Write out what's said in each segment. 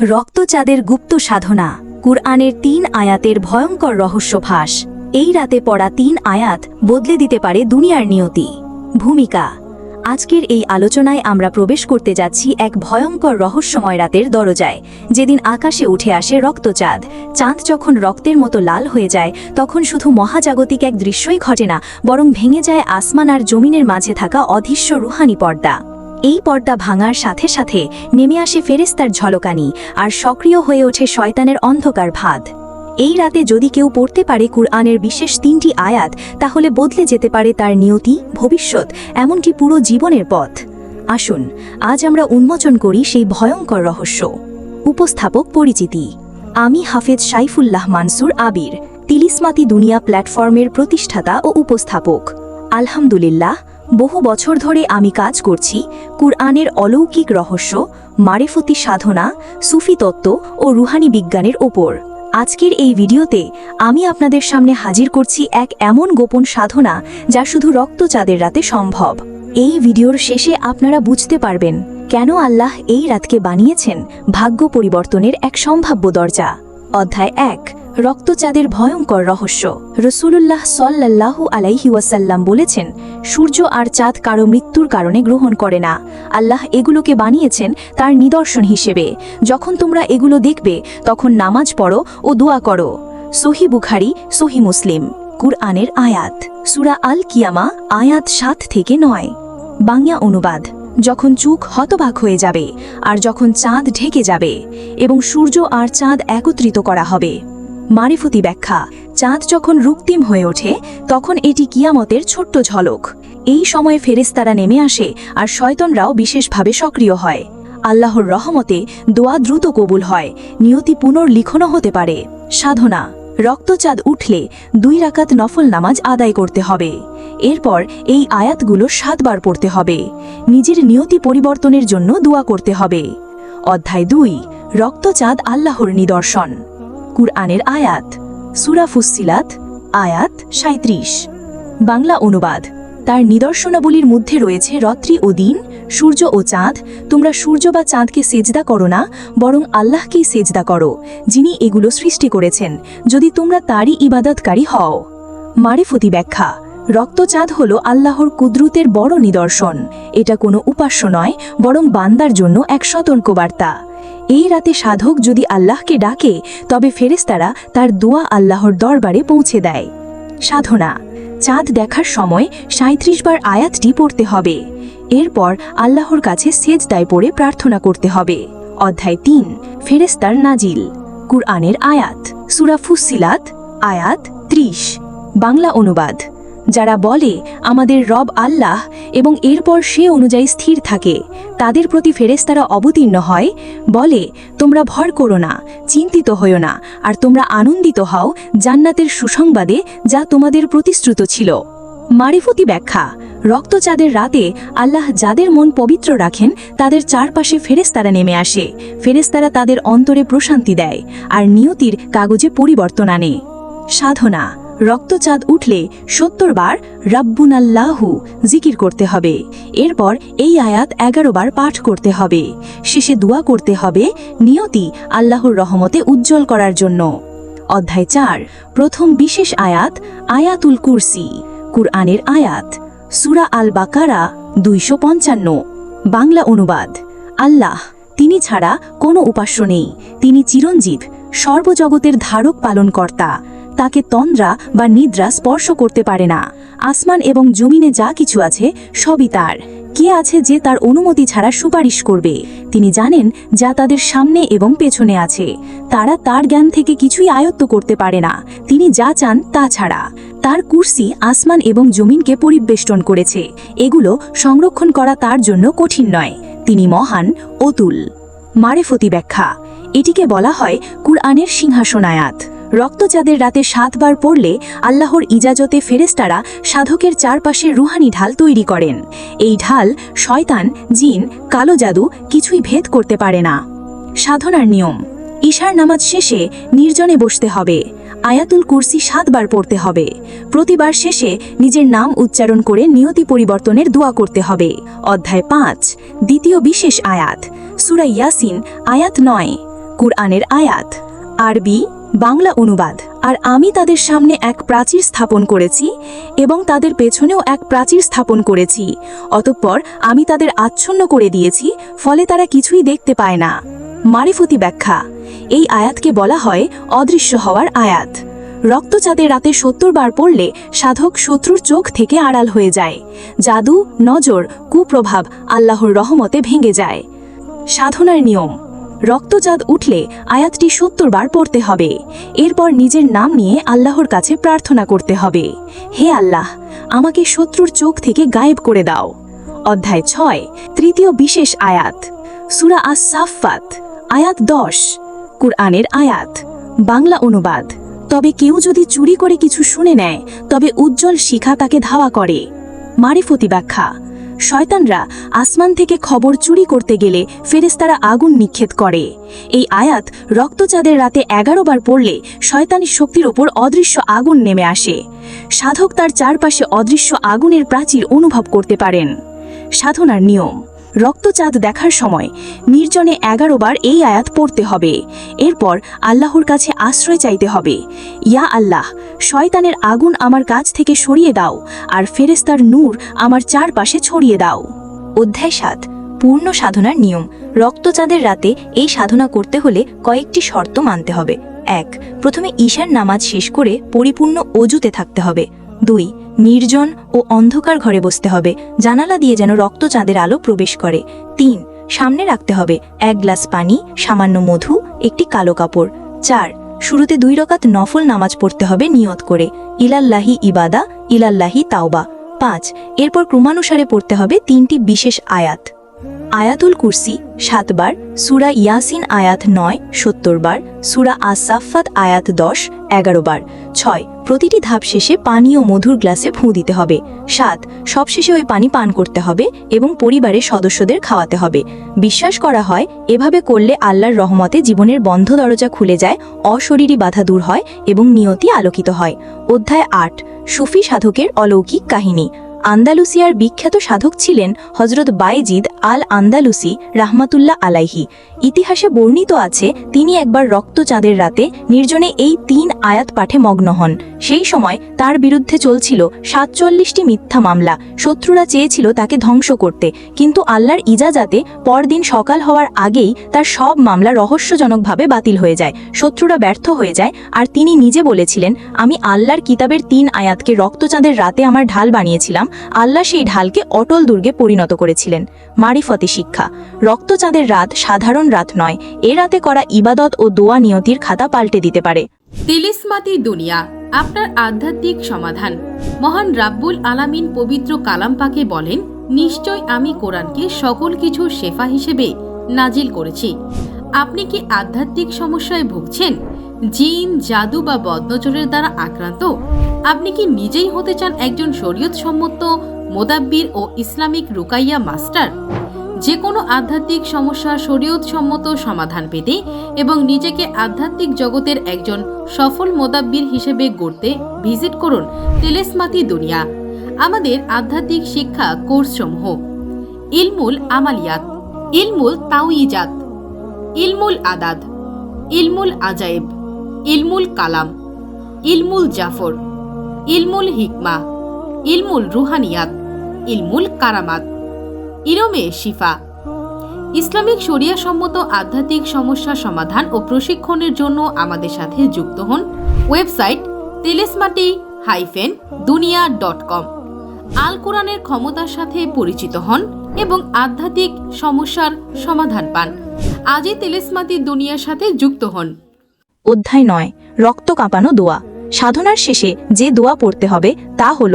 রক্তচাঁদের গুপ্ত সাধনা, কুরআনের তিন আয়াতের ভয়ঙ্কর রহস্য ফাঁস। এই রাতে পড়া তিন আয়াত বদলে দিতে পারে দুনিয়ার নিয়তি। ভূমিকা, আজকের এই আলোচনায় আমরা প্রবেশ করতে যাচ্ছি এক ভয়ঙ্কর রহস্যময় রাতের দরজায়। যেদিন আকাশে উঠে আসে রক্তচাঁদ, চাঁদ যখন রক্তের মতো লাল হয়ে যায়, তখন শুধু মহাজাগতিক এক দৃশ্যই ঘটে না, বরং ভেঙে যায় আসমান আর জমিনের মাঝে থাকা অদৃশ্য রুহানি পর্দা। এই পর্দা ভাঙার সাথে সাথে নেমে আসে ফেরেস্তার ঝলকানি আর সক্রিয় হয়ে ওঠে শয়তানের অন্ধকার ভাত। এই রাতে যদি কেউ পড়তে পারে কুরআনের বিশেষ তিনটি আয়াত, তাহলে বদলে যেতে পারে তার নিয়তি, ভবিষ্যৎ, এমনকি পুরো জীবনের পথ। আসুন, আজ আমরা উন্মোচন করি সেই ভয়ঙ্কর রহস্য। উপস্থাপক পরিচিতি, আমি হাফেজ সাইফুল্লাহ মানসুর আবির, তিলিসমাতি দুনিয়া প্ল্যাটফর্মের প্রতিষ্ঠাতা ও উপস্থাপক। আলহামদুলিল্লাহ বহু বছর ধরে আমি কাজ করছি কুরআনের অলৌকিক রহস্য, মারেফতি সাধনা, সুফি তত্ত্ব ও রুহানি বিজ্ঞানের ওপর। আজকের এই ভিডিওতে আমি আপনাদের সামনে হাজির করছি এক এমন গোপন সাধনা যা শুধু রক্তচাঁদের রাতে সম্ভব। এই ভিডিওর শেষে আপনারা বুঝতে পারবেন কেন আল্লাহ এই রাতকে বানিয়েছেন ভাগ্য পরিবর্তনের এক সম্ভাব্য দরজা। অধ্যায় এক। রক্তচাঁদের ভয়ঙ্কর রহস্য। রসুলুল্লাহ সাল্লাল্লাহু আলাইহি ওয়াসাল্লাম বলেছেন, সূর্য আর চাঁদ কারও মৃত্যুর কারণে গ্রহণ করে না। আল্লাহ এগুলোকে বানিয়েছেন তার নিদর্শন হিসেবে। যখন তোমরা এগুলো দেখবে, তখন নামাজ পড়ো ও দোয়া করো। সহি বুখারি, সহি মুসলিম। কুরআনের আয়াত। সুরা আল কিয়ামা আয়াত সাত থেকে নয়। বাংলা অনুবাদ। যখন চুক হতবাক হয়ে যাবে, আর যখন চাঁদ ঢেকে যাবে, এবং সূর্য আর চাঁদ একত্রিত করা হবে। মারিফতি ব্যাখ্যা। চাঁদ যখন রুক্তিম হয়ে ওঠে, তখন এটি কিয়ামতের ছোট্ট ঝলক। এই সময়ে ফেরেস্তারা নেমে আসে আর শয়তনরাও বিশেষভাবে সক্রিয় হয়। আল্লাহর রহমতে দোয়া দ্রুত কবুল হয়, নিয়তি পুনর্লিখনও হতে পারে। সাধনা, রক্তচাঁদ উঠলে দুই রাকাত নফল নামাজ আদায় করতে হবে। এরপর এই আয়াতগুলো সাতবার পড়তে হবে। নিজের নিয়তি পরিবর্তনের জন্য দোয়া করতে হবে। অধ্যায় দুই, রক্তচাঁদ আল্লাহর নিদর্শন। কুরআনের আয়াত। সুরা ফুসিলাত আয়াত সাঁত্রিশ বাংলা অনুবাদ। তার নিদর্শনাবলীর মধ্যে রয়েছে রত্রি ও দিন, সূর্য ও চাঁদ। তোমরা সূর্য বা চাঁদকে সেজদা করো না, বরং আল্লাহকেই সেজদা করো, যিনি এগুলো সৃষ্টি করেছেন। যদি তোমরা তারই ইবাদতকারী হও। মারিফতি ব্যাখ্যা। রক্তচাঁদ হল আল্লাহর কুদরতের বড় নিদর্শন। এটা কোনো উপাস্য নয়, বরং বান্দার জন্য এক সতর্কবার্তা। এই রাতে সাধক যদি আল্লাহকে ডাকে, তবে ফেরেস্তারা তার দোয়া আল্লাহর দরবারে পৌঁছে দেয়। সাধনা, চাঁদ দেখার সময় সাঁত্রিশ বার আয়াতটি পড়তে হবে। এরপর আল্লাহর কাছে সেজদায় পড়ে প্রার্থনা করতে হবে। অধ্যায় তিন ফেরেস্তার নাজিল, কুরআনের আয়াত, সুরা ফুসিলাত আয়াত ত্রিশ। বাংলা অনুবাদ। যারা বলে, আমাদের রব আল্লাহ এবং এরপর সে অনুযায়ী স্থির থাকে, তাদের প্রতি ফেরেস্তারা অবতীর্ণ হয়, বলে, তোমরা ভর করো না, চিন্তিত হও না, আর তোমরা আনন্দিত হও জান্নাতের সুসংবাদে যা তোমাদের প্রতিশ্রুত ছিল। মারিফতি ব্যাখ্যা রক্তচাঁদের রাতে আল্লাহ যাদের মন পবিত্র রাখেন, তাদের চারপাশে ফেরেস্তারা নেমে আসে। ফেরেস্তারা তাদের অন্তরে প্রশান্তি দেয়, আর নিয়তির কাগজে পরিবর্তন আনে। সাধনা রক্তচাঁদ উঠলে সত্তর বার রাব্বুন আল্লাহু জিকির করতে হবে। এরপর এই আয়াত এগারো বার পাঠ করতে হবে। শেষে দোয়া করতে হবে নিয়তি আল্লাহর রহমতে উজ্জ্বল করার জন্য। অধ্যায় চার, প্রথম বিশেষ আয়াত, আয়াতুল কুরসি, কুরআনের আয়াত, সুরা আল বাকারা দুইশো পঞ্চান্ন। বাংলা অনুবাদ, আল্লাহ, তিনি ছাড়া কোনো উপাস্য নেই, তিনি চিরঞ্জীব, সর্বজগতের ধারক পালনকর্তা। তাকে তন্দ্রা বা নিদ্রা স্পর্শ করতে পারে না। আসমান এবং জমিনে যা কিছু আছে, সবই তার। কে আছে যে তার অনুমতি ছাড়া সুপারিশ করবে? তিনি জানেন যা তাদের সামনে এবং পেছনে আছে। তারা তার জ্ঞান থেকে কিছুই আয়ত্ত করতে পারে না। তিনি যা চান তা ছাড়া। তার কুর্সি আসমান এবং জমিনকে পরিবেষ্টন করেছে। এগুলো সংরক্ষণ করা তার জন্য কঠিন নয়। তিনি মহান, অতুল। মারেফতি ব্যাখ্যা। এটিকে বলা হয় কুরআনের সিংহাসনায়াত। রক্তচাঁদের রাতে সাতবার পড়লে আল্লাহর ইজাজতে ফেরেস্তারা সাধকের চারপাশে রুহানি ঢাল তৈরি করেন। এই ঢাল শয়তান, জিন, কালো জাদু কিছুই ভেদ করতে পারে না। সাধনার নিয়ম, ঈশার নামাজ শেষে নির্জনে বসতে হবে, আয়াতুল কুরসি সাতবার পড়তে হবে, প্রতিবার শেষে নিজের নাম উচ্চারণ করে নিয়তি পরিবর্তনের দোয়া করতে হবে। অধ্যায় পাঁচ, দ্বিতীয় বিশেষ আয়াত, সুরা ইয়াসিন, আয়াত নয়, কুরআনের আয়াত, আরবি বাংলা অনুবাদ। আর আমি তাদের সামনে এক প্রাচীর স্থাপন করেছি এবং তাদের পেছনেও এক প্রাচীর স্থাপন করেছি। অতঃপর আমি তাদের আচ্ছন্ন করে দিয়েছি, ফলে তারা কিছুই দেখতে পায় না। মারিফতি ব্যাখ্যা। এই আয়াতকে বলা হয় অদৃশ্য হওয়ার আয়াত। রক্তচাঁদে রাতে সত্তর বার পড়লে সাধক শত্রুর চোখ থেকে আড়াল হয়ে যায়। জাদু, নজর, কুপ্রভাব আল্লাহর রহমতে ভেঙে যায়। সাধনার নিয়ম। রক্তচাঁদ উঠলে আয়াতটি সত্তর বার পড়তে হবে। এরপর নিজের নাম নিয়ে আল্লাহর কাছে প্রার্থনা করতে হবে। হে আল্লাহ, আমাকে শত্রুর চোখ থেকে গায়েব করে দাও। অধ্যায় ছয়, তৃতীয় বিশেষ আয়াত। সুরা আস সাফাত আয়াত দশ, কুরআনের আয়াত। বাংলা অনুবাদ। তবে কেউ যদি চুরি করে কিছু শুনে নেয়, তবে উজ্জ্বল শিখা তাকে ধাওয়া করে। মারিফতি ব্যাখ্যা। শয়তানরা আসমান থেকে খবর চুরি করতে গেলে ফেরেস্তারা আগুন নিক্ষেপ করে। এই আয়াত রক্তচাঁদের রাতে এগারো বার পড়লে শয়তানের শক্তির ওপর অদৃশ্য আগুন নেমে আসে। সাধক তার চারপাশে অদৃশ্য আগুনের প্রাচীর অনুভব করতে পারেন। সাধনার নিয়ম। রক্তচাঁদ দেখার সময় নির্জনে এগারো বার এই আয়াত পড়তে হবে। এরপর আল্লাহর কাছে আশ্রয় চাইতে হবে। ইয়া আল্লাহ, শয়তানের আগুন আমার কাছ থেকে সরিয়ে দাও আর ফেরেস্তার নূর আমার চারপাশে ছড়িয়ে দাও। অধ্যায় সাত, পূর্ণ সাধনার নিয়ম। রক্তচাঁদের রাতে এই সাধনা করতে হলে কয়েকটি শর্ত মানতে হবে। এক, প্রথমে ঈশার নামাজ শেষ করে পরিপূর্ণ অজুতে থাকতে হবে। দুই নির্জন ও অন্ধকার ঘরে বসতে হবে। জানালা দিয়ে যেন রক্ত চাঁদের আলো প্রবেশ করে। তিন, সামনে রাখতে হবে। এক গ্লাস পানি, সামান্য মধু, একটি কালো কাপড়। চার, শুরুতে দুই রকাত নফল নামাজ পড়তে হবে নিয়ত করে। ইলাল্লাহি ইবাদা, ইলাল্লাহি তাওবা। পাঁচ, এরপর ক্রমানুসারে পড়তে হবে তিনটি বিশেষ আয়াত। আয়াতুল কুরসি সাতবার, সুরা ইয়াসিন আয়াত নয় সত্তর বার সুরা আসাফাত আয়াত দশ এগারো বার ছয়, প্রতিটি ধাপ শেষে পানি ও মধুর গ্লাসে ফুঁ দিতে হবে। সাত, সবশেষে ওই পানি পান করতে হবে এবং পরিবারের সদস্যদের খাওয়াতে হবে। বিশ্বাস করা হয়, এভাবে করলে আল্লাহর রহমতে জীবনের বন্ধ দরজা খুলে যায়, অশরীরী বাধা দূর হয় এবং নিয়তি আলোকিত হয়। অধ্যায় আট, সুফি সাধকের অলৌকিক কাহিনী। আন্দালুসিয়ার বিখ্যাত সাধক ছিলেন হজরত বাইজিদ আল আন্দালুসি রাহমাতুল্লাহ আলাইহি। ইতিহাসে বর্ণিত আছে, তিনি একবার রক্তচাঁদের রাতে নির্জনে এই তিন আয়াত পাঠে মগ্ন হন। সেই সময় তার বিরুদ্ধে চলছিল সাতচল্লিশটি মিথ্যা মামলা। শত্রুরা চেয়েছিল তাকে ধ্বংস করতে, কিন্তু আল্লাহর ইজাজাতে পরদিন সকাল হওয়ার আগেই তার সব মামলা রহস্যজনকভাবে বাতিল হয়ে যায়। শত্রুরা ব্যর্থ হয়ে যায়, আর তিনি নিজে বলেছিলেন, আমি আল্লাহর কিতাবের তিন আয়াতকে রক্তচাঁদের রাতে আমার ঢাল বানিয়েছিলাম আল্লাহ সেই ঢালকে অটল দুর্গে পরিণত করেছিলেন। মারিফতে শিক্ষা। রক্তচাঁদের রাত সাধারণ রাত নয়। এ রাতে করা ইবাদত ও দোয়া নিয়তির খাতা পাল্টে দিতে পারে। তিলিসমাতি দুনিয়া, আপনার আধ্যাত্মিক সমাধান। মহান রাব্বুল আলামিন পবিত্র কালাম পাকে বলেন, নিশ্চয় আমি কোরআনকে সকল কিছু শেফা হিসেবে নাজিল করেছি। আপনি কি আধ্যাত্মিক সমস্যায় ভুগছেন? জিন, জাদু বা বদনজরের দ্বারা আক্রান্ত? আপনি কি নিজেই হতে চান একজন শরীয়ত সম্মত মোদাব্বির ও ইসলামিক রুকাইয়া মাস্টার? যে কোনো আধ্যাত্মিক সমস্যার শরীয়ত সম্মত সমাধান পেতে এবং নিজেকে আধ্যাত্মিক জগতের একজন সফল মোদাব্বির হিসেবে গড়তে ভিজিট করুন তেলেসমাতি দুনিয়া। আমাদের আধ্যাত্মিক শিক্ষা কোর্সসমূহ। ইলমুল আমালিয়াত। ইলমুল তাওইজাত ইলমুল আদাদ ইলমুল আজায়েব ইলমুল কালাম। ইলমুল জাফর। ইলমুল হিকমা, ইলমুল রুহানিয়াত, ইলমুল কারামাত। ইরমে শিফা। ইসলামিক শরিয়া সম্মত আধ্যাত্মিক সমস্যা সমাধান ও প্রশিক্ষণের জন্য আমাদের সাথে যুক্ত হন website Tilismati hyphen Duniya dot com. আল কোরআনের ক্ষমতার সাথে পরিচিত হন এবং আধ্যাত্মিক সমস্যার সমাধান পান। আজই তেলেসমাতি দুনিয়ার সাথে যুক্ত হন। অধ্যায় নয়, রক্ত কাঁপানো দোয়া। সাধনার শেষে যে দোয়া পড়তে হবে তা হল,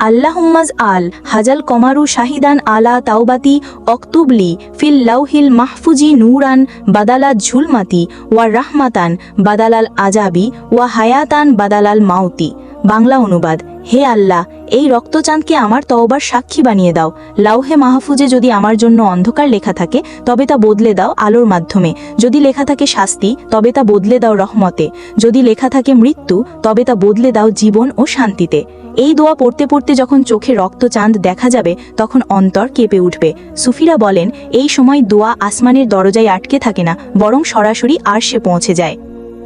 আল্লাহম্মাজ আল হাজাল কমারু শাহিদান আলা তাওবাতি অক্তুবলি ফিল লাউহিল মাহফুজি নূরান বাদালা ঝুলমাতি ওয়া রাহমাতান বাদালাল আজাবি ওয়া হায়াতান বাদালাল মাউতি। বাংলা অনুবাদ। হে আল্লাহ, এই রক্তচাঁদকে আমার তওবার সাক্ষী বানিয়ে দাও। লাউহে মাহফুজে যদি আমার জন্য অন্ধকার লেখা থাকে, তবে তা বদলে দাও আলোর মাধ্যমে। যদি লেখা থাকে শাস্তি, তবে তা বদলে দাও রহমতে। যদি লেখা থাকে মৃত্যু, তবে তা বদলে দাও জীবন ও শান্তিতে। এই দোয়া পড়তে পড়তে যখন চোখে রক্তচাঁদ দেখা যাবে, তখন অন্তর কেঁপে উঠবে। সুফিরা বলেন, এই সময় দোয়া আসমানের দরজায় আটকে থাকে না, বরং সরাসরি আরশে পৌঁছে যায়।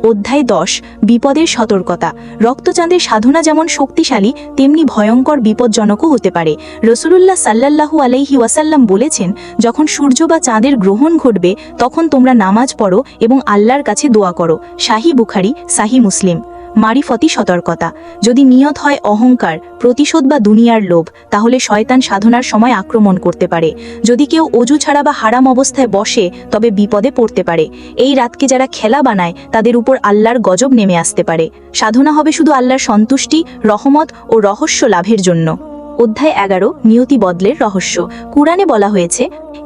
অধ্যায় দশ, বিপদের সতর্কতা। রক্তচাঁদের সাধনা যেমন শক্তিশালী, তেমনি ভয়ঙ্কর বিপজ্জনকও হতে পারে। রসুলুল্লাহ সাল্লাহু আলাইহি ওয়াসাল্লাম বলেছেন, যখন সূর্য বা চাঁদের গ্রহণ ঘটবে, তখন তোমরা নামাজ পড়ো এবং আল্লাহর কাছে দোয়া করো। শাহি বুখারি, শাহী মুসলিম। মারিফতি সতর্কতা। যদি নিয়ত হয় অহংকার, প্রতিশোধ বা দুনিয়ার লোভ, তাহলে শয়তান সাধনার সময় আক্রমণ করতে পারে। যদি কেউ অজু ছাড়া বা হারাম অবস্থায় বসে, তবে বিপদে পড়তে পারে। এই রাতকে যারা খেলা বানায়, তাদের উপর আল্লাহর গজব নেমে আসতে পারে। সাধনা হবে শুধু আল্লাহর সন্তুষ্টি, রহমত ও রহস্য লাভের জন্য। অধ্যায় এগারো, নিয়তি বদলের রহস্য। কুরআনে বলা হয়েছে,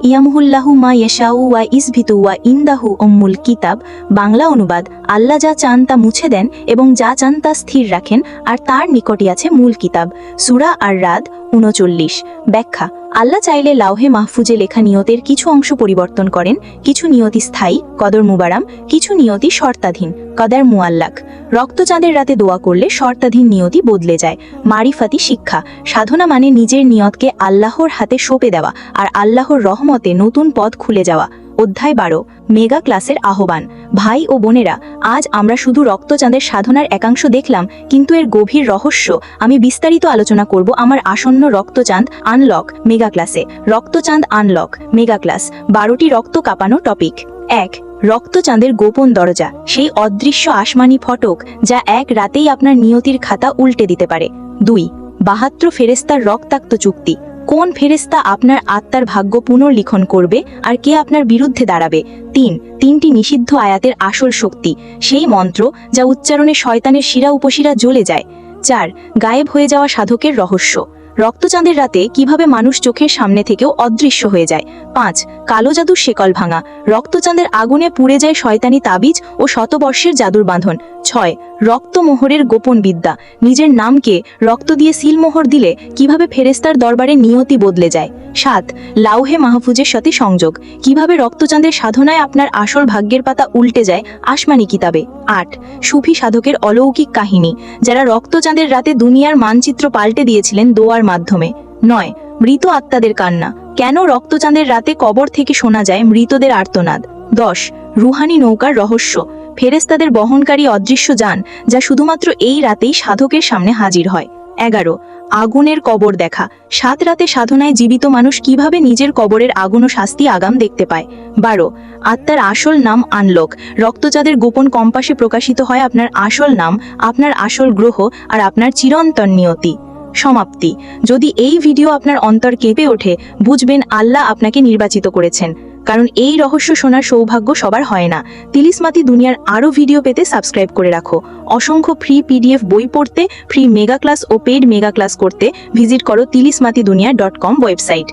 ইয়ামহুল্লাহু মা ইয়েশাউ ওয়া ইসভিতু ওয়া ইন্দাহু অম্মুল কিতাব। বাংলা অনুবাদ, আল্লাহ যা চান তা মুছে দেন এবং যা চান তা স্থির রাখেন, আর তার নিকটই আছে মূল কিতাব। সুরা আর রাদ উনচল্লিশ। ব্যাখ্যা, আল্লাহ চাইলে লাউহে মাহফুজে লেখা নিয়তের কিছু অংশ পরিবর্তন করেন, কিছু নিয়তি স্থায়ী, কদর মুবারাম, কিছু নিয়তি শর্তাধীন, কদার মুআল্লাক। রক্তচাঁদের রাতে দোয়া করলে শর্তাধীন নিয়তি বদলে যায়। মারিফাতি শিক্ষা, সাধনা মানে নিজের নিয়তকে আল্লাহর হাতে সঁপে দেওয়া আর আল্লাহর রহমতে নতুন পথ খুলে যাওয়া। অধ্যায় বারো, মেগা ক্লাসের আহ্বান। ভাই ও বোনেরা, আজ আমরা শুধু রক্তচাঁদের সাধনার একাংশ দেখলাম, কিন্তু এর গভীর রহস্য আমি বিস্তারিত আলোচনা করব আমার আসন্ন রক্তচাঁদ আনলক, মেগা ক্লাসে। রক্তচাঁদ আনলক, মেগা ক্লাস, বারোটি রক্ত কাঁপানো টপিক। এক, রক্তচাঁদের গোপন দরজা, সেই অদৃশ্য আসমানি ফটক যা এক রাতেই আপনার নিয়তির খাতা উল্টে দিতে পারে। দুই বাহাত্র ফেরেস্তার রক্তাক্ত চুক্তি। কোন ফেরেস্তা আপনার আত্মার ভাগ্য পুনর্লিখন করবে আর কে আপনার বিরুদ্ধে দাঁড়াবে? তিন, তিনটি নিষিদ্ধ আয়াতের আসল শক্তি, সেই মন্ত্র যা উচ্চারণে শয়তানের শিরা উপশিরা জ্বলে যায়। চার, গায়েব হয়ে যাওয়া সাধকের রহস্য। রক্তচাঁদের রাতে কীভাবে মানুষ চোখের সামনে থেকেও অদৃশ্য হয়ে যায়? পাঁচ, কালো জাদুর শেকল ভাঙা। রক্তচাঁদের আগুনে পুড়ে যায় শয়তানি তাবিজ ও শতবর্ষের জাদুর বাঁধন। ছয়, রক্তমোহরের গোপন বিদ্যা। নিজের নামকে রক্ত দিয়ে সিলমোহর দিলে কীভাবে ফেরেস্তার দরবারে নিয়তি বদলে যায়? সাত, লাউহে মাহফুজের সাথে সংযোগ। কীভাবে রক্তচাঁদের সাধনায় আপনার আসল ভাগ্যের পাতা উল্টে যায়, আসমানি কিতাবে। আট, সুফি সাধকের অলৌকিক কাহিনী, যারা রক্তচাঁদের রাতে দুনিয়ার মানচিত্র পাল্টে দিয়েছিলেন দোয়ার মাধ্যমে। নয়, মৃত আত্মাদের কান্না, কেন রক্তচাঁদের রাতে কবর থেকে শোনা যায় মৃতদের আর্তনাদ। দশ, রুহানি নৌকার রহস্য ফেরেস্তাদের বহনকারী অদৃশ্য যান, যা শুধুমাত্র এই রাতেই সাধকের সামনে হাজির হয়। এগারো আগুনের কবর দেখা। সাত রাতে সাধনায় জীবিত মানুষ কীভাবে নিজের কবরের আগুন ও শাস্তি আগাম দেখতে পায়? বারো, আত্মার আসল নাম আনলক। রক্তচাঁদের গোপন কম্পাসে প্রকাশিত হয় আপনার আসল নাম, আপনার আসল গ্রহ আর আপনার চিরন্তন নিয়তি। সমাপ্তি। যদি এই ভিডিও আপনার অন্তর কেঁপে ওঠে, বুঝবেন আল্লাহ আপনাকে নির্বাচিত করেছেন। কারণ এই রহস্য শোনার সৌভাগ্য সবার হয় না। তিলিসমাতি দুনিয়ার আরও ভিডিও পেতে সাবস্ক্রাইব করে রাখো। অসংখ্য ফ্রি পিডিএফ বই পড়তে ফ্রি মেগা ক্লাস ও পেড মেগা ক্লাস করতে ভিজিট করো তিলিসমাতি দুনিয়া ডট কম ওয়েবসাইট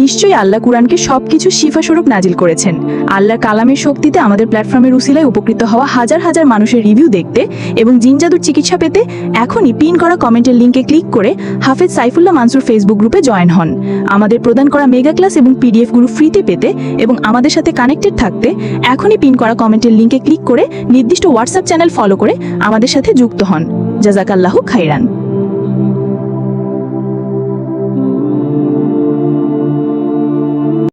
নিশ্চয়ই আল্লাহ কুরআনকে সবকিছু শিফা স্বরূপ নাজিল করেছেন। আল্লাহর কালামের শক্তিতে আমাদের প্ল্যাটফর্মের উসিলায় উপকৃত হওয়া হাজার হাজার মানুষের রিভিউ দেখতে এবং জিনজাদুর চিকিৎসা পেতে এখনই পিন করা কমেন্টের লিঙ্কে ক্লিক করে হাফেজ সাইফুল্লাহ মানসুর ফেসবুক গ্রুপে জয়েন হন। আমাদের প্রদান করা মেগা ক্লাস এবং পিডিএফগুলো ফ্রিতে পেতে এবং আমাদের সাথে কানেক্টেড থাকতে এখনই পিন করা কমেন্টের লিঙ্কে ক্লিক করে নির্দিষ্ট হোয়াটসঅ্যাপ চ্যানেল ফলো করে আমাদের সাথে যুক্ত হন। জাজাকাল্লাহ খাইরান